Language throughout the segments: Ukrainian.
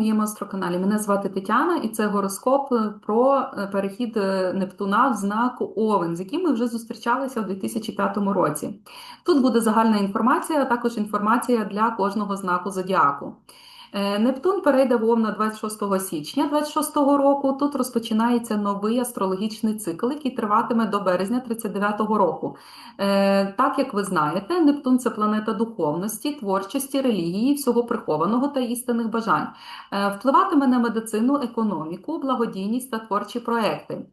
моєму астроканалі. Мене звати Тетяна, і це гороскоп е, про е, перехід е, Нептуна в знак Овен, з яким ми вже зустрічалися у 2005 році. Тут буде загальна інформація, а також інформація для кожного знаку зодіаку. Е, Нептун перейде в Овна 26 січня 26 року. Тут розпочинається новий астрологічний цикл, який триватиме до березня 39 року. Е, Так як ви знаєте, Нептун це планета духовності, творчості, релігії, всього прихованого та істинних бажань. Е, Впливатиме на медицину, економіку, благодійність та творчі проекти.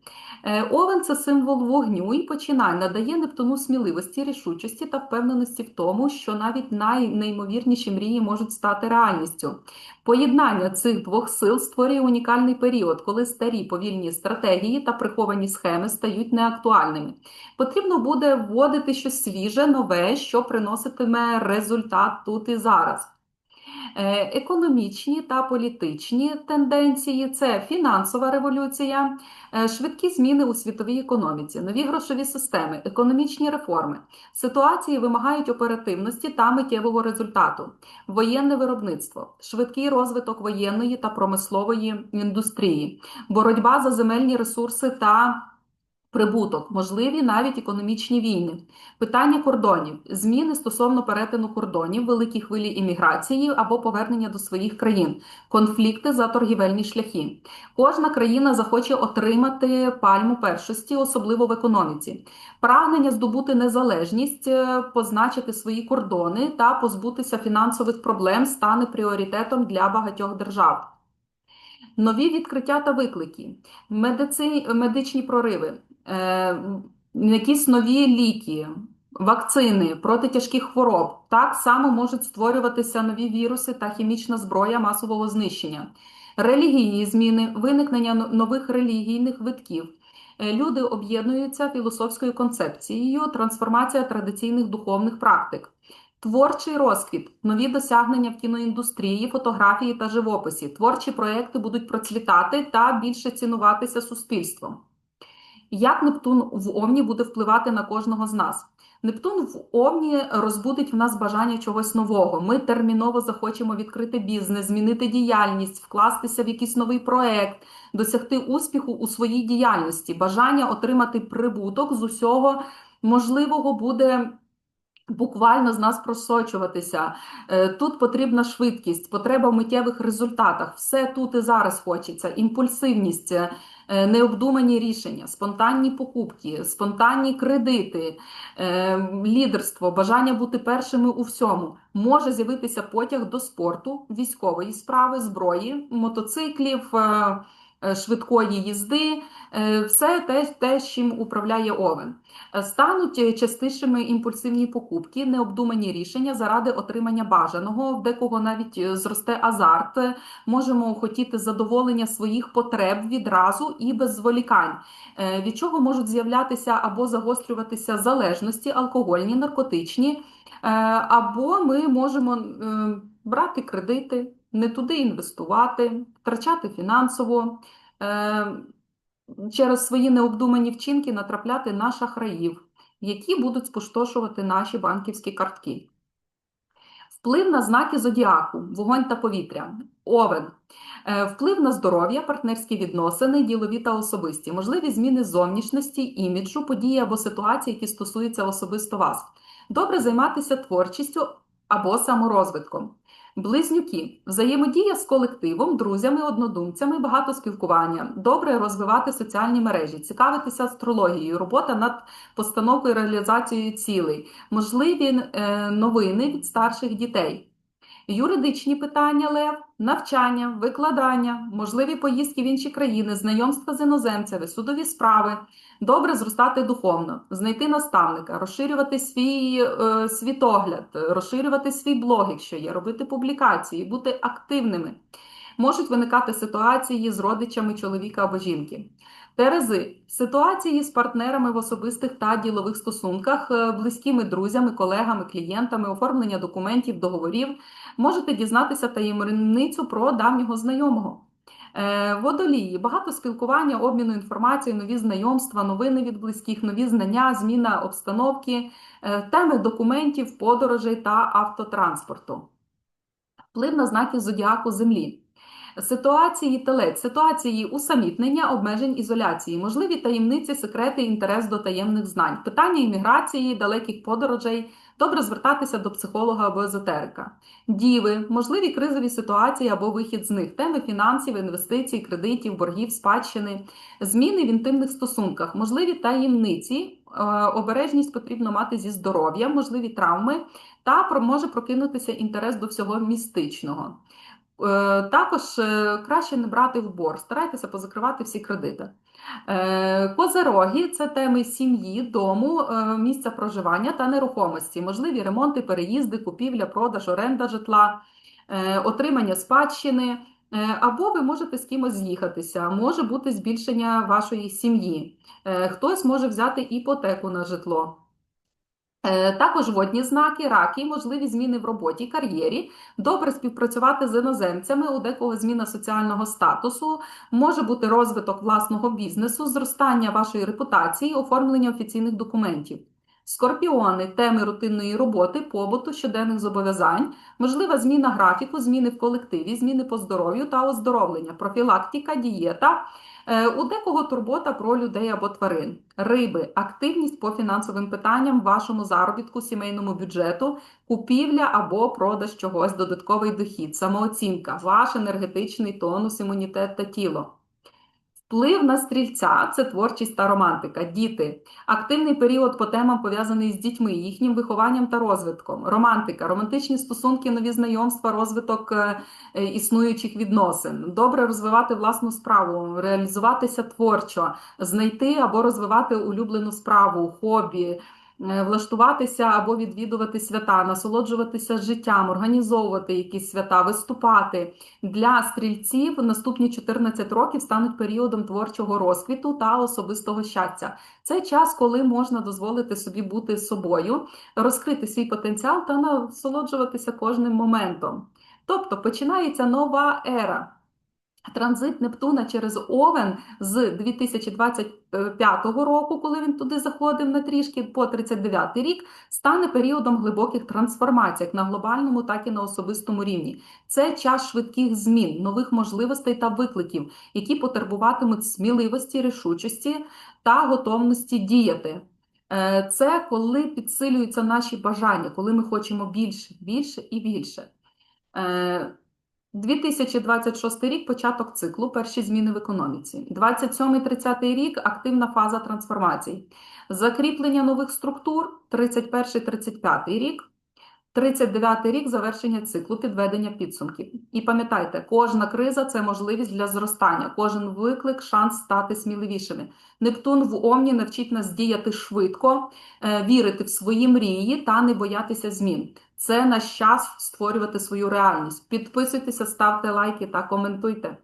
Овен це символ вогню і починань, надає Нептуну сміливості, рішучості та впевненості в тому, що навіть найнеймовірніші мрії можуть стати реальністю. Поєднання цих двох сил створює унікальний період, коли старі повільні стратегії та приховані схеми стають неактуальними. Потрібно буде вводити щось свіже, нове, що приноситиме результат тут і зараз. Е, Економічні та політичні тенденції це фінансова революція, е, швидкі зміни у світовій економіці, нові грошові системи, економічні реформи. Ситуації вимагають оперативності та миттєвого результату, воєнне виробництво, швидкий розвиток воєнної та промислової індустрії, боротьба за земельні ресурси та Прибуток, можливі навіть економічні війни, питання кордонів, зміни стосовно перетину кордонів, великі хвилі імміграції або повернення до своїх країн, конфлікти за торгівельні шляхи. Кожна країна захоче отримати пальму першості, особливо в економіці, прагнення здобути незалежність, е, позначити свої кордони та позбутися фінансових проблем стане пріоритетом для багатьох держав. Нові відкриття та виклики, медици... медичні прориви. Якісь нові ліки, вакцини проти тяжких хвороб. Так само можуть створюватися нові віруси та хімічна зброя масового знищення, релігійні зміни, виникнення нових релігійних витків. Е, люди об'єднуються філософською концепцією, трансформація традиційних духовних практик. Творчий розквіт, нові досягнення в кіноіндустрії, фотографії та живописі. Творчі проекти будуть процвітати та більше цінуватися суспільством. Як Нептун в Овні буде впливати на кожного з нас? Нептун в Овні розбудить в нас бажання чогось нового. Ми терміново захочемо відкрити бізнес, змінити діяльність, вкластися в якийсь новий проект, досягти успіху у своїй діяльності. Бажання отримати прибуток з усього можливого буде. Буквально з нас просочуватися. Е, тут потрібна швидкість, потреба в миттєвих результатах. Все тут і зараз хочеться. Імпульсивність, е, необдумані рішення, спонтанні покупки, спонтанні кредити, е, лідерство, бажання бути першими у всьому. Може з'явитися потяг до спорту, військової справи, зброї, мотоциклів. Е, швидкої їзди, е, все те, те, чим управляє овен. Е, стануть частішими імпульсивні покупки, необдумані рішення заради отримання бажаного, декого навіть зросте азарт, можемо хотіти задоволення своїх потреб відразу і без зволікань, від чого можуть з'являтися або загострюватися залежності, алкогольні, наркотичні, або ми можемо брати кредити не туди інвестувати, втрачати фінансово, е, через свої необдумані вчинки натрапляти на шахраїв, які будуть спустошувати наші банківські картки. Вплив на знаки зодіаку, вогонь та повітря, овен, е, вплив на здоров'я, партнерські відносини, ділові та особисті, можливі зміни зовнішності, іміджу, події або ситуації, які стосуються особисто вас. Добре займатися творчістю або саморозвитком. Близнюки, взаємодія з колективом, друзями, однодумцями, багато спілкування, добре розвивати соціальні мережі, цікавитися астрологією, робота над постановкою реалізацією цілей, можливі е, новини від старших дітей. Юридичні питання лев, навчання, викладання, можливі поїздки в інші країни, знайомства з іноземцями, судові справи, добре зростати духовно, знайти наставника, розширювати свій е, світогляд, розширювати свій блог, якщо є, робити публікації, бути активними. Можуть виникати ситуації з родичами чоловіка або жінки. Терези ситуації з партнерами в особистих та ділових стосунках, е, близькими друзями, колегами, клієнтами, оформлення документів, договорів, можете дізнатися таємницю про давнього знайомого. Е, водолії, багато спілкування, обміну інформацією, нові знайомства, новини від близьких, нові знання, зміна обстановки, е, теми документів, подорожей та автотранспорту. Вплив на знаки зодіаку Землі. Ситуації телець, ситуації усамітнення, обмежень ізоляції, можливі таємниці, секрети, інтерес до таємних знань, питання імміграції, далеких подорожей, добре звертатися до психолога або езотерика. Діви, можливі кризові ситуації або вихід з них, теми фінансів, інвестицій, кредитів, боргів, спадщини, зміни в інтимних стосунках, можливі таємниці, е, обережність потрібно мати зі здоров'ям, можливі травми, та може прокинутися інтерес до всього містичного. Е, Також е, краще не брати в борг, старайтеся позакривати всі кредити. Е, Козероги це теми сім'ї, дому, місця проживання та нерухомості, можливі ремонти, переїзди, купівля, продаж, оренда житла, отримання спадщини. Або ви можете з кимось з'їхатися, може бути збільшення вашої сім'ї. Хтось може взяти іпотеку на житло. Е, Також водні знаки, раки, можливі зміни в роботі, кар'єрі, добре співпрацювати з іноземцями, у декого зміна соціального статусу, може бути розвиток власного бізнесу, зростання вашої репутації, оформлення офіційних документів. Скорпіони, теми рутинної роботи, побуту, щоденних зобов'язань, можлива зміна графіку, зміни в колективі, зміни по здоров'ю та оздоровлення, профілактика, дієта. Е, У декого турбота про людей або тварин. Риби, активність по фінансовим питанням, вашому заробітку, сімейному бюджету, купівля або продаж чогось, додатковий дохід, самооцінка, ваш енергетичний тонус, імунітет та тіло. Вплив на стрільця це творчість та романтика. Діти. Активний період по темам пов'язаний з дітьми, їхнім вихованням та розвитком. Романтика, романтичні стосунки, нові знайомства, розвиток е, е, існуючих відносин. Добре розвивати власну справу, реалізуватися творчо, знайти або розвивати улюблену справу, хобі. Е, Влаштуватися або відвідувати свята, насолоджуватися життям, організовувати якісь свята, виступати. Для стрільців наступні 14 років стануть періодом творчого розквіту та особистого щастя. Це час, коли можна дозволити собі бути собою, розкрити свій потенціал та насолоджуватися кожним моментом. Тобто починається нова ера. Транзит Нептуна через Овен з 2025 року, коли він туди заходив на трішки, по 39 рік, стане періодом глибоких трансформацій як на глобальному, так і на особистому рівні. Це час швидких змін, нових можливостей та викликів, які потребуватимуть сміливості, рішучості та готовності діяти. Е, Це коли підсилюються наші бажання, коли ми хочемо більше, більше і більше. Е, 2026 рік початок циклу, перші зміни в економіці. 27-30 рік активна фаза трансформацій. Закріплення нових структур, 31-35 рік. 39 рік завершення циклу підведення підсумків. І пам'ятайте, кожна криза це можливість для зростання, кожен виклик шанс стати сміливішими. Нептун в Омні навчить нас діяти швидко, е, вірити в свої мрії та не боятися змін. Це наш час створювати свою реальність. Підписуйтеся, ставте лайки та коментуйте.